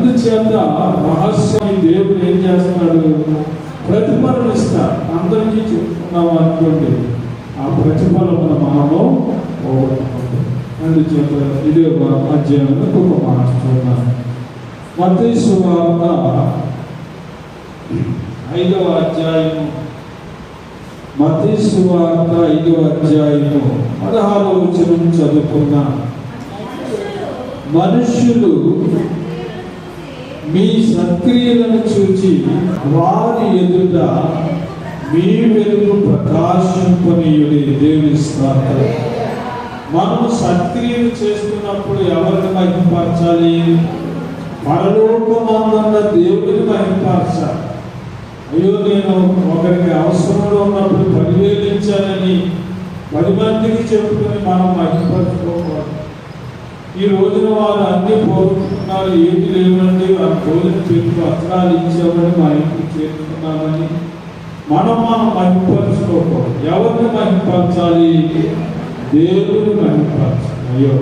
అందుచేత రహస్యం దేవుడు ఏం చేస్తాడు ప్రతిఫలం ఇస్తాడు అందరికీ చెప్తున్నాం అనుకోండి ఆ ప్రతిఫలం మన మనలో అందుచేత ఇది ఒక అధ్యాయంలో ఒక మాట చూద్దాం మతీసు వార్త ఐదవ అధ్యాయము. మతీసు వార్త ఐదవ అధ్యాయము. పదహారవ వచనం చదువుకున్నాం మనుష్యులు మీ సత్క్రియలను చూచి వారి ఎదుట మీ వెలుగు ప్రకాశింపనీయుడి దేవిస్తారు మనం సత్క్రియలు చేస్తున్నప్పుడు ఎవరిని మహిమపరచాలి పరలోకమందున్న దేవుడిని మహిమపరచాలి అయ్యో నేను ఒకరికి అవసరంలో ఉన్నప్పుడు పదివేలు ఇచ్చానని పది మందికి చెప్పుకొని మనం మహిమపరచుకోకూడదు ఈ రోజున వారు అన్ని పోగొట్టుకున్నారు ఏమి లేవండి. వారి భోజనం చేతులు పత్రాలు ఇచ్చేవాడు మా ఇంటికి చేరుకున్నామని మనం మనం మహిమపరచుకోకూడదు ఎవరిని మహిమపరచాలి దేవుని మహిమపరచాలి అయ్యో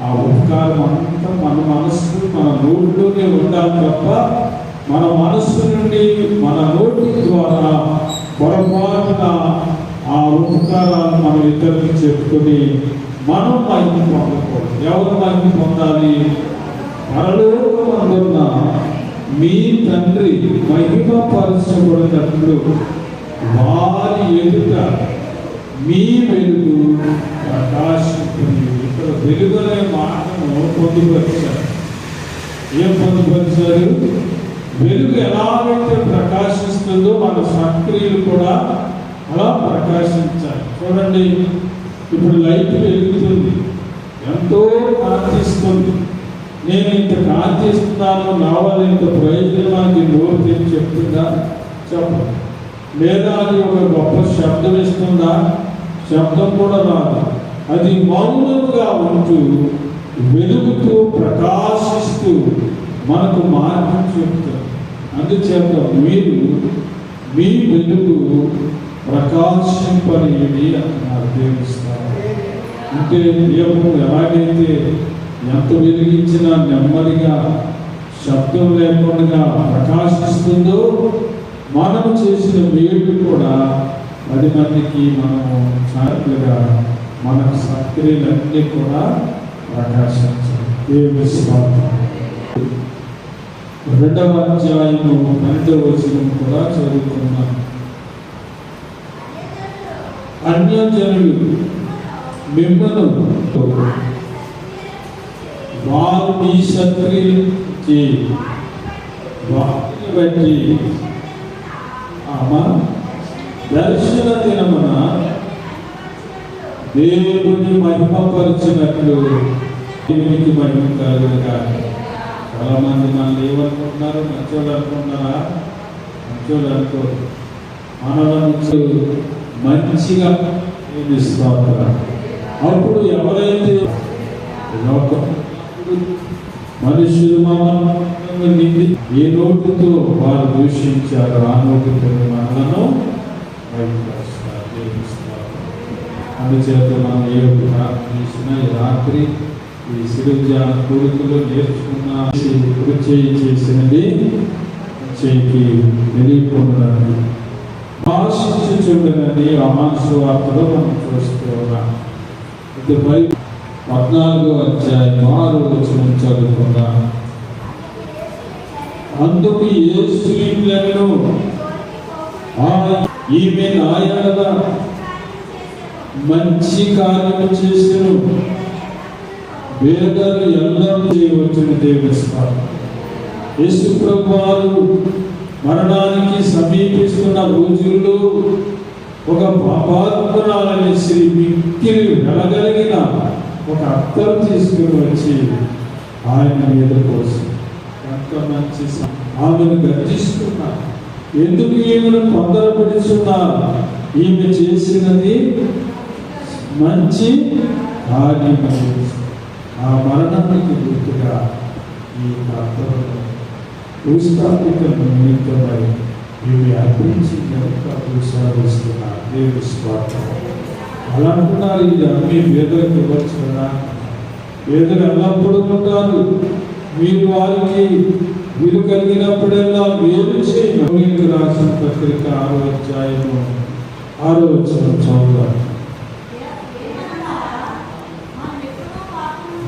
ఆ ఉపకారం అంతా మన మనస్సు మన నోటిలోనే ఉండాలి తప్ప మన మనస్సు నుండి మన నోటి ద్వారా పొరపాటున ఆ ఉపకారాలు మనం ఇద్దరికి చెప్పుకొని మనం మహిమ పొందకూడదు. ఎవరు మహిమ పొందాలి? పరలోకమందున్న మీ తండ్రి మహిమ పరచబడినట్లు వారి ఎదుట మీ వెలుగు ప్రకాశించింది ఇక్కడ వెలుగు అనే మాటను పొందుపరిచారు. ఏం పొందుపరిచారు? వెలుగు ఎలాగైతే ప్రకాశిస్తుందో మన సక్రియలు కూడా అలా ప్రకాశించాలి. చూడండి ఇప్పుడు లైట్ వెలుగుతుంది. ఎంతో కాంతిస్తుంది నేను ఇంత ప్రార్థిస్తున్నాను నావాలి ఇంత ప్రయోజనానికి నోరు తెచ్చి చెప్తుందా? చెప్పదు లేదా అది ఒక గొప్ప శబ్దం ఇస్తుందా? శబ్దం కూడా రాదు. అది మౌనంగా ఉంటూ వెలుగుతూ ప్రకాశిస్తూ మనకు మార్గం చెప్తారు అందుచేత మీరు మీ వెలుగు అని అన్నారు దేవిస్తారు అంటే దీపం ఎలాగైతే ఎంత వెలిగించినా నెమ్మదిగా శబ్దం లేకుండా ప్రకాశిస్తుందో మనం చేసిన మేలు కూడా పది మందికి మనము చాటుగా మన సక్రియలన్నీ కూడా ప్రకాశించాలి. రెండవ అధ్యాయము పన్నెండవ వచనం కూడా చదువుకున్నాం అన్యజనులు మిమ్మల్ని వారు మీ సత్క్రియకి వారిని బట్టి ఆమా దర్శన దినమున దేవుని మహిమపరిచినట్లు దేవునికి మహిమ కలుగుగా చాలా మంది మనల్ని ఏమనుకుంటున్నారు? మంచోళ్ళు అనుకుంటున్నారా? మంచోళ్ళు అనుకోరు. మనలను మంచిగా నియమిస్తారు అప్పుడు ఎవరైతే లోకం మనుషులు మమ్మల్ని ఏ నోటుతో వారు దూషించారు ఆ నోటితో మనలను అందుచేత మనం ఏ ఒక్క రాత్రి ఈ సిరుజాన కోరికలు నేర్చుకున్న చేయి చేసినది చేయికి తెలియకుండా ఆశించి చూడనని అమాసు వార్తలో మనం చూస్తూ ఉన్నాం. ఇకపై పద్నాలుగో అధ్యాయం ఆరు వచ్చిన చదువుకున్నా అందుకు ఏ స్త్రీలను ఈమె నాయనగా మంచి కార్యము చేసిన. వేదలు ఎల్లం చేయవచ్చు దేవిస్తారు యేసు ప్రభువారు మరణానికి సమీపిస్తున్న రోజుల్లో ఒక పాపాత్మరాలని శ్రీ మిక్కిలి వెలగలిగిన ఒక అర్థం తీసుకుని వచ్చి ఆయన మీద కోసం ఎంత మంచి ఆమెను గర్జిస్తున్నారు ఎందుకు ఈమెను తొందరపడుతున్నారు ఈమె చేసినది మంచి కార్యము. ఆ మరణానికి గుర్తుగా ఈ ప్రాంతంలో భూస్థాపిత నిమిత్తమై ఇవి అర్పించి కనుక ప్రసాదిస్తున్నారు దేవుని స్వార్థం అలా అంటున్నారు ఇది అన్ని వేదలకు ఇవ్వచ్చుకున్నా కదా. వేదలు ఎల్లప్పుడూ ఉంటారు. మీరు వారికి వీలు కలిగినప్పుడల్లా వేరు చేయండి రాసిన పత్రిక ఆరో అధ్యాయము ఆరో వచ్చిన చదువుతాం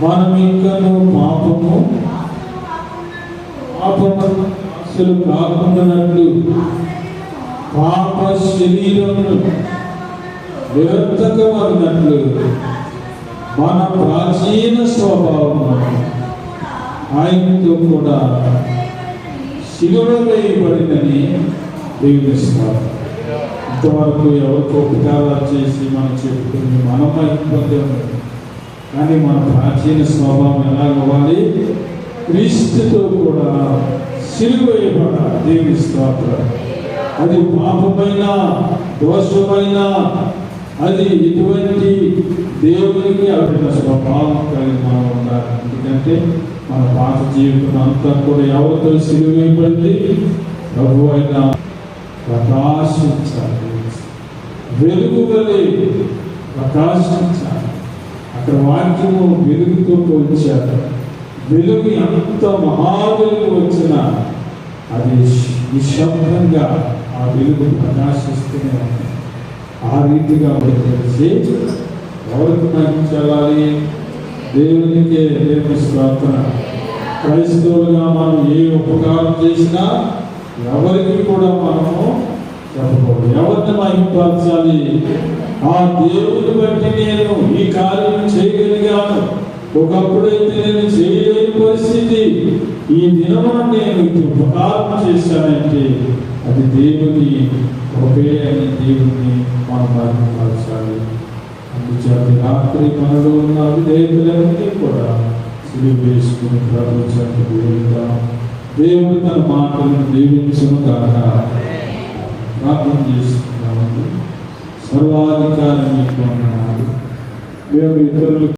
మనం ఇంకను పాపము పాపము అసలు కాకుండానట్లు పాప శరీరమును నిరర్థకమన్నట్లు మన ప్రాచీన స్వభావం ఆయనతో కూడా శిలువ వేయబడిందని దీవిస్తారు ఇంతవరకు ఎవరికో ఉపకారాలు చేసి మనం చెప్పుకుని మనం అయిపోతాము కానీ మన ప్రాచీన స్వభావం ఎలా అవ్వాలి క్రీస్తుతో కూడా సిలువైన దేవి స్తోత్ర. అది పాపమైన దోషమైన అది ఇటువంటి దేవునికి అక్కడ స్వభావం కలిగి మనం ఉండాలి. ఎందుకంటే మన పాత జీవితం అంతా కూడా ఎవరితో సిలువైపడింది ప్రభు అయిన ప్రకాశించాలి. వెలుగు వలె ప్రకాశించాలి. అక్కడ వాక్యము వెలుగుతో పోల్చారు వెలుగు ఎంత మహావెలుగు వచ్చినా అది నిశ్శబ్దంగా ఆ వెలుగు ప్రకాశిస్తూనే ఉంది. ఆ రీతిగా తెలిసి ఎవరికి మహించాలి దేవునికే దేవుని స్తోత్ర. క్రైస్తవులుగా మనం ఏ ఉపకారం చేసినా ఎవరికి కూడా మనము చెప్పకూడదు. ఎవరిని మహింపరచాలి? ఆ దేవుని బట్టి నేను ఈ కార్యం చేయగలిగాను. ఒకప్పుడైతే నేను చేయలేని పరిస్థితి ఈ దినమున నేను ఉపకారం చేశానంటే అది దేవుని ఒకే అనే దేవుని మన మార్గం మార్చాలి అందుచేత రాత్రి మనలో ఉన్న విధేయులన్నీ కూడా సిలువ వేసుకుని ప్రభుత్వానికి వెళ్తాం దేవుడు తన మాటలను దీవించను కాక ప్రార్థన చేసుకున్నామండి సర్వాధికారం మీకు వందనాలు మేము ఇతరులు